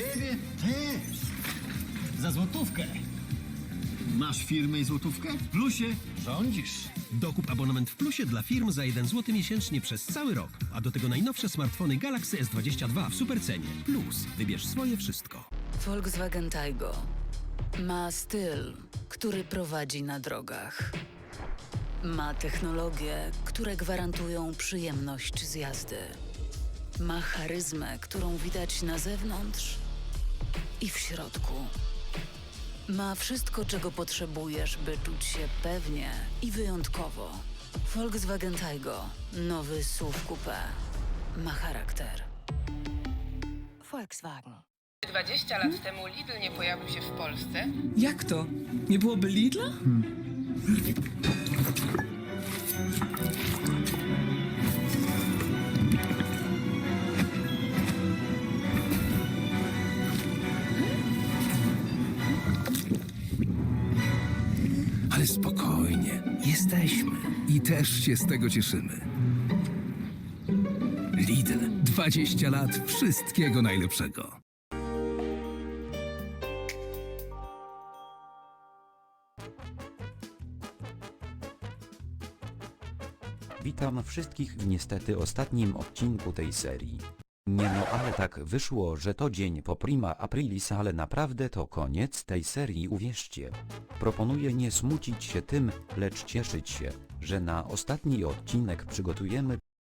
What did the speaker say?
ciebie też. Za złotówkę. Masz firmę i złotówkę? W plusie rządzisz. Dokup abonament w plusie dla firm za 1 zł miesięcznie przez cały rok. A do tego najnowsze smartfony Galaxy S22 w supercenie. Plus, wybierz swoje wszystko. Volkswagen Taigo ma styl, który prowadzi na drogach. Ma technologie, które gwarantują przyjemność z jazdy. Ma charyzmę, którą widać na zewnątrz i w środku. Ma wszystko, czego potrzebujesz, by czuć się pewnie i wyjątkowo. Volkswagen Taigo, nowy SUV coupé. Ma charakter. Volkswagen. 20 lat temu Lidl nie pojawił się w Polsce, Jak to? Nie byłoby Lidla? Ale spokojnie, jesteśmy i też się z tego cieszymy. Lidl, 20 lat wszystkiego najlepszego. Witam wszystkich w niestety ostatnim odcinku tej serii. Nie no, ale tak wyszło, że to dzień po prima aprilis, ale naprawdę to koniec tej serii, uwierzcie. Proponuję nie smucić się tym, lecz cieszyć się, że na ostatni odcinek przygotujemy